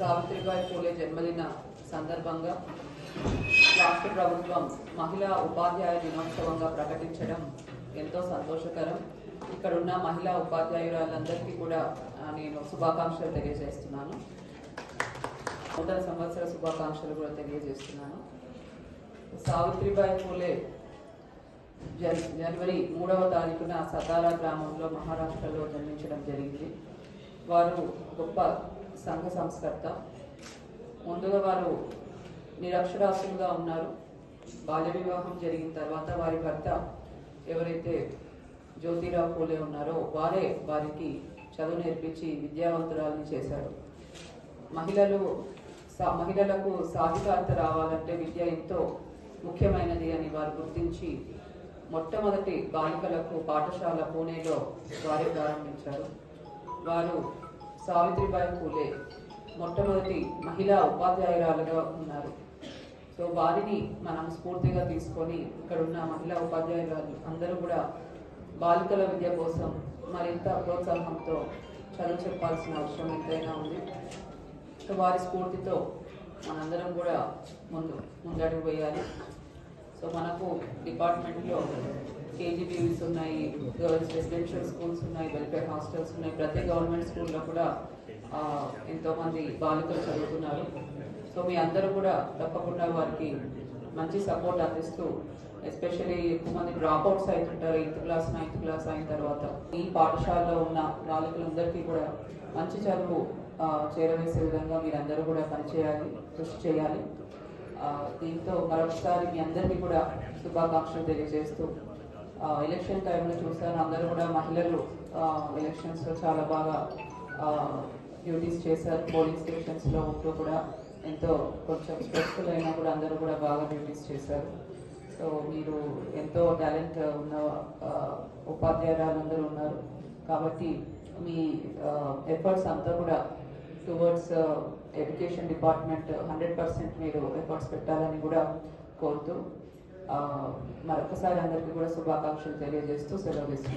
సావిత్రిబాయి పూలే జన్మదిన సందర్భంగా రాష్ట్ర ప్రభుత్వం మహిళా ఉపాధ్యాయ దినోత్సవంగా ప్రకటించడం ఎంతో సంతోషకరం. ఇక్కడ ఉన్న మహిళా ఉపాధ్యాయురాలందరికీ కూడా నేను శుభాకాంక్షలు తెలియజేస్తున్నాను. నూతన సంవత్సర శుభాకాంక్షలు కూడా తెలియజేస్తున్నాను. సావిత్రిబాయి పూలే జన్ జనవరి మూడవ తారీఖున సతారా గ్రామంలో మహారాష్ట్రలో జన్మించడం జరిగింది. వారు గొప్ప సంఘ సంస్కర్త. ముందుగా వారు నిరక్షరాస్యులుగా ఉన్నారు. బాల్య వివాహం జరిగిన తర్వాత వారి భర్త ఎవరైతే జ్యోతిరావు పూలే ఉన్నారో వారే వారికి చదువు నేర్పించి విద్యావంతురాలని చేశారు. మహిళలు సా- మహిళలకు సాధికారత రావాలంటే విద్య ఎంతో ముఖ్యమైనది అని వారు గుర్తించి మొట్టమొదటి బాలికలకు పాఠశాల పూణేలో వారే ప్రారంభించారు. వారు సావిత్రిబాయి పూలే మొట్టమొదటి మహిళా ఉపాధ్యాయురాలుగా ఉన్నారు. సో వారిని మనం స్ఫూర్తిగా తీసుకొని ఇక్కడ ఉన్న మహిళా ఉపాధ్యాయురాలు అందరూ కూడా బాలికల విద్య కోసం మరింత ప్రోత్సాహంతో చదువు చెప్పాల్సిన అవసరం ఎంతైనా ఉంది. సో వారి స్ఫూర్తితో మనందరం కూడా ముందు ముందడుగు వేయాలి. సో మనకు డిపార్ట్మెంట్లో కేజీబీవీస్ ఉన్నాయి గర్ల్స్ రెసిడెన్షియల్ స్కూల్స్ ఉన్నాయి వెల్ఫేర్ హాస్టల్స్ ఉన్నాయి. ప్రతి గవర్నమెంట్ స్కూల్లో కూడా ఎంతోమంది బాలికలు చదువుతున్నారు. సో మీ అందరూ కూడా తప్పకుండా వారికి మంచి సపోర్ట్ అందిస్తూ ఎస్పెషల్లీ ఎక్కువ మంది డ్రాప్ అవుట్స్ అవుతుంటారు. ఎయిత్ క్లాస్ నైన్త్ క్లాస్ అయిన తర్వాత ఈ పాఠశాలలో ఉన్న బాలికలందరికీ కూడా మంచి చదువు చేరవేసే విధంగా మీరందరూ కూడా పనిచేయాలి కృషి చేయాలి. దీంతో మరొకసారి మీ అందరికీ కూడా శుభాకాంక్షలు తెలియజేస్తూ ఎలక్షన్ టైంలో చూస్తాను. అందరూ కూడా మహిళలు ఎలక్షన్స్లో చాలా బాగా డ్యూటీస్ చేశారు. పోలింగ్ స్టేషన్స్లో ఉంటూ కూడా ఎంతో కొంచెం స్ట్రెస్ఫుల్ అయినా కూడా అందరూ కూడా బాగా డ్యూటీస్ చేశారు. సో మీరు ఎంతో టాలెంట్ ఉన్న ఉపాధ్యాయురాలు ఉపాధ్యాయురాలందరూ ఉన్నారు. కాబట్టి మీ ఎఫర్ట్స్ అంతా కూడా towards education department hundred percent మీరు ఎఫర్ట్స్ పెట్టాలని కూడా కోరుతూ మరొకసారి అందరికీ కూడా శుభాకాంక్షలు తెలియజేస్తూ సెలవు